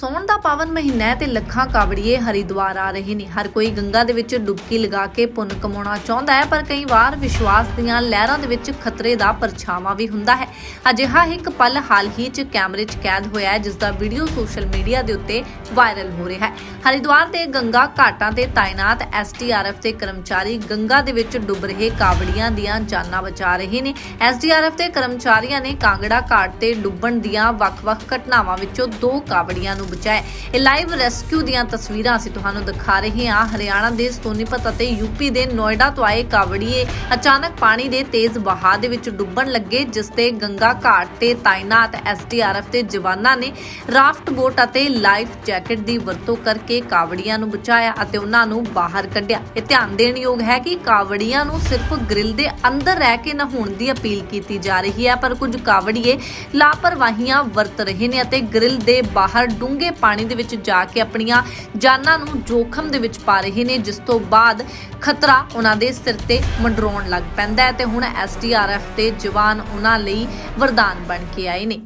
ਸੌਣ ਦਾ ਪਾਵਨ ਮਹੀਨਾ ਹੈ ਤੇ ਲੱਖਾਂ ਕਾਵੜੀਏ ਹਰਿਦੁਆਰ ਆ ਰਹੇ ਨੇ। ਹਰ ਕੋਈ ਗੰਗਾ ਦੇ ਵਿੱਚ ਡੁਬਕੀ ਲਗਾ ਕੇ ਪੁੰਨ ਕਮਾਉਣਾ ਚਾਹੁੰਦਾ ਹੈ, ਪਰ ਕਈ ਵਾਰ ਵਿਸ਼ਵਾਸ ਦੀਆਂ ਲਹਿਰਾਂ ਦੇ ਵਿੱਚ ਖਤਰੇ ਦਾ ਪਰਛਾਵਾਂ ਵੀ ਹੁੰਦਾ ਹੈ। ਅਜਿਹਾ ਇੱਕ ਪਲ ਹਾਲ ਹੀ 'ਚ ਕੈਮਰੇ 'ਚ ਕੈਦ ਹੋਇਆ ਹੈ, ਜਿਸ ਦਾ ਵੀਡੀਓ ਸੋਸ਼ਲ ਮੀਡੀਆ ਦੇ ਉੱਤੇ ਵਾਇਰਲ ਹੋ ਰਿਹਾ ਹੈ। ਹਰਿਦੁਆਰ ਦੇ ਗੰਗਾ ਘਾਟਾਂ ਤੇ ਤਾਇਨਾਤ ਐਸਡੀਆਰਐਫ ਦੇ ਕਰਮਚਾਰੀ ਗੰਗਾ ਦੇ ਵਿੱਚ ਡੁੱਬ ਰਹੇ ਕਾਵੜੀਆਂ ਦੀਆਂ ਜਾਨਾਂ ਬਚਾ ਰਹੇ ਨੇ। ਐਸਡੀਆਰਐਫ ਦੇ ਕਰਮਚਾਰੀਆਂ ਨੇ ਕਾਂਗੜਾ ਘਾਟ ਤੇ ਡੁੱਬਣ ਦੀਆਂ ਵੱਖ-ਵੱਖ ਘਟਨਾਵਾਂ ਵਿੱਚੋਂ ਦੋ ਕਾਵੜੀਆਂ ਨੂੰ ਬਚਾਇਆ ਇਹ ਲਾਈਵ ਰੈਸਕਿਊ ਦੀਆਂ ਤਸਵੀਰਾਂ ਅਸੀਂ ਤੁਹਾਨੂੰ ਦਿਖਾ ਰਹੇ ਹਾਂ। ਹਰਿਆਣਾ ਦੇ ਸੋਨੀਪਤ ਅਤੇ ਯੂਪੀ ਦੇ ਨੋਇਡਾ ਤੋਂ ਆਏ ਕਾਵੜੀਏ ਅਚਾਨਕ ਪਾਣੀ ਦੇ ਤੇਜ਼ ਵਹਾਅ ਦੇ ਵਿੱਚ ਡੁੱਬਣ ਲੱਗੇ, ਜਿਸ ਤੇ ਗੰਗਾ ਘਾਟ ਤੇ ਤਾਇਨਾਤ ਐਸਡੀਆਰਐਫ ਦੇ ਜਵਾਨਾਂ ਨੇ ਰਾਫਟ ਬੋਟ ਅਤੇ ਲਾਈਫ ਜੈਕਟ ਦੀ ਵਰਤੋਂ ਕਰਕੇ ਕਾਵੜੀਆਂ ਨੂੰ ਬਚਾਇਆ ਅਤੇ ਉਹਨਾਂ ਨੂੰ ਬਾਹਰ ਕੱਢਿਆ। ਇਹ ਧਿਆਨ ਦੇਣ ਯੋਗ ਹੈ ਕਿ ਕਾਵੜੀਆਂ ਨੂੰ ਸਿਰਫ ਗ੍ਰਿਲ ਦੇ ਅੰਦਰ ਰਹਿ ਕੇ ਨਹਾਉਣ ਦੀ ਅਪੀਲ ਕੀਤੀ ਜਾ ਰਹੀ ਹੈ, ਪਰ ਕੁਝ ਕਾਵੜੀਏ ਲਾਪਰਵਾਹੀਆਂ ਵਰਤ ਰਹੇ ਨੇ ਅਤੇ ਗ੍ਰਿਲ ਦੇ ਬਾਹਰ ਡੂੰਘੇ ਪਾਣੀ ਦੇ ਵਿੱਚ ਜਾ ਕੇ ਆਪਣੀਆਂ ਜਾਨਾਂ ਨੂੰ ਜੋਖਮ ਦੇ ਵਿੱਚ ਪਾ ਰਹੇ ਨੇ, ਜਿਸ ਤੋਂ ਬਾਅਦ ਖਤਰਾ ਉਹਨਾਂ ਦੇ ਸਿਰ ਤੇ ਮੰਡਰਾਉਣ ਲੱਗ ਪੈਂਦਾ ਹੈ ਤੇ ਹੁਣ ਐਸਡੀਆਰਐਫ ਦੇ ਜਵਾਨ ਉਹਨਾਂ ਲਈ ਵਰਦਾਨ ਬਣ ਕੇ ਆਏ ਨੇ।